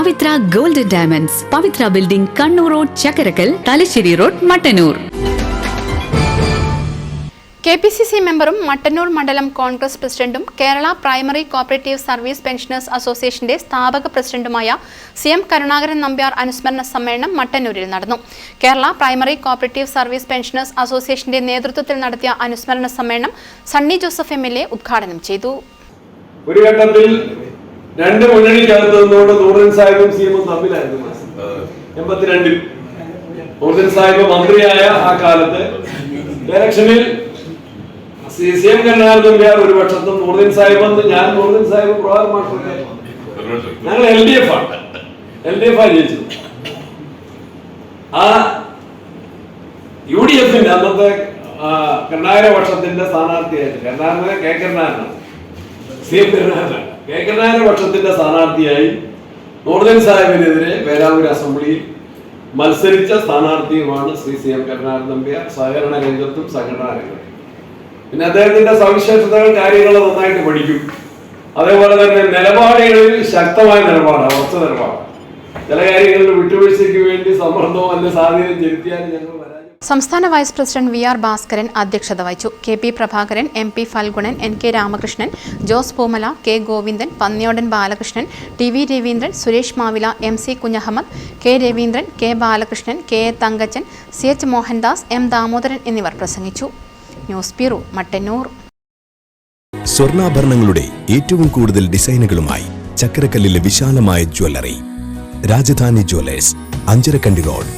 Pavithra golden diamonds. Pavithra building Kannur road Chakkarakkal Thalassery road Mattannur. K P C C മെമ്പറും മട്ടന്നൂർ മണ്ഡലം Congress പ്രസിഡന്റും Kerala primary cooperative service pensioners അസോസിയേഷന്റെ സ്ഥാപക പ്രസിഡന്റുമായ C M Karunakaran Nambiar അനുസ്മരണ സമ്മേളനം മട്ടന്നൂരിൽ നടന്നു. Kerala primary cooperative service pensioners അസോസിയേഷന്റെ നേതൃത്വത്തിൽ നടത്തിയ അനുസ്മരണ സമ്മേളനം Sunny Joseph M L A ഉദ്ഘാടനം ചെയ്തു. ഒരു ഘട്ടത്തിൽ രണ്ട് മുന്നണിക്കകത്ത് നിന്നുകൊണ്ട് നൂറിൻ സാഹിബും സി എമ്മും തമ്മിലായിരുന്നു എൺപത്തിരണ്ടിൽ. നൂറിൻ സാഹിബ് മന്ത്രിയായ ആ കാലത്ത് ഇലക്ഷനിൽ C C M Karunakaran Nambiar ഒരു പക്ഷത്തും നൂറിൻ സാഹിബ് എന്ന് ഞാൻ നൂറിൻ സാഹിബ് പ്രഭാകർ മാഷൊക്കെ ഞങ്ങൾ എൽ ഡി എഫ് ആണ്. എൽ ഡി എഫ് ആണ് ജയിച്ചത്. ആ യു ഡി എഫിന്റെ അന്നത്തെ കരുണാകര പക്ഷത്തിന്റെ സ്ഥാനാർത്ഥിയായിട്ട് കരുണാകരനെ കെ കരുണാകരനാണ് സി എം കരുണാകരനാണ് കെ കരുണാകര പക്ഷത്തിന്റെ സ്ഥാനാർത്ഥിയായി നോർദൻ സാഹിബിനെതിരെ വേലാവൂർ അസംബ്ലിയിൽ മത്സരിച്ച സ്ഥാനാർത്ഥിയുമാണ് ശ്രീ സി എം കരുണാകരൻ നമ്പ്യാർ. സഹകരണ രംഗത്തും സംഘടനാ രംഗത്തും. പിന്നെ അദ്ദേഹത്തിന്റെ സവിശേഷതകൾ കാര്യങ്ങൾ നന്നായിട്ട് പഠിക്കും. അതേപോലെ തന്നെ നിലപാടുകളിൽ ശക്തമായ നിലപാടാണ് ഉറച്ച നിലപാട് ചില കാര്യങ്ങളിൽ വിട്ടുവീഴ്ചയ്ക്ക് വേണ്ടി സമ്മർദ്ദവും അല്ലെ സ്വാധീനം ചെലുത്തിയാൽ ഞങ്ങൾ പരാജയം സംസ്ഥാന vice president V R Bhaskaran അധ്യക്ഷത വഹിച്ചു. K P Prabhakaran M P Phalgunan N K Ramakrishnan Jose Poomala K Govindan Panniyodan Balakrishnan T V Raveendran Suresh Mavila M C Kunhahammed K Raveendran K Balakrishnan K A Thankachan C H Mohandas M Damodaran എന്നിവർ പ്രസംഗിച്ചു. News bureau Mattannur. സ്വർണാഭരണങ്ങളുടെ ഏറ്റവും കൂടുതൽ ഡിസൈനുകളുമായി ചക്കരക്കല്ലിലെ വിശാലമായ jewellery. Rajadhani jewellers Anjarakandy road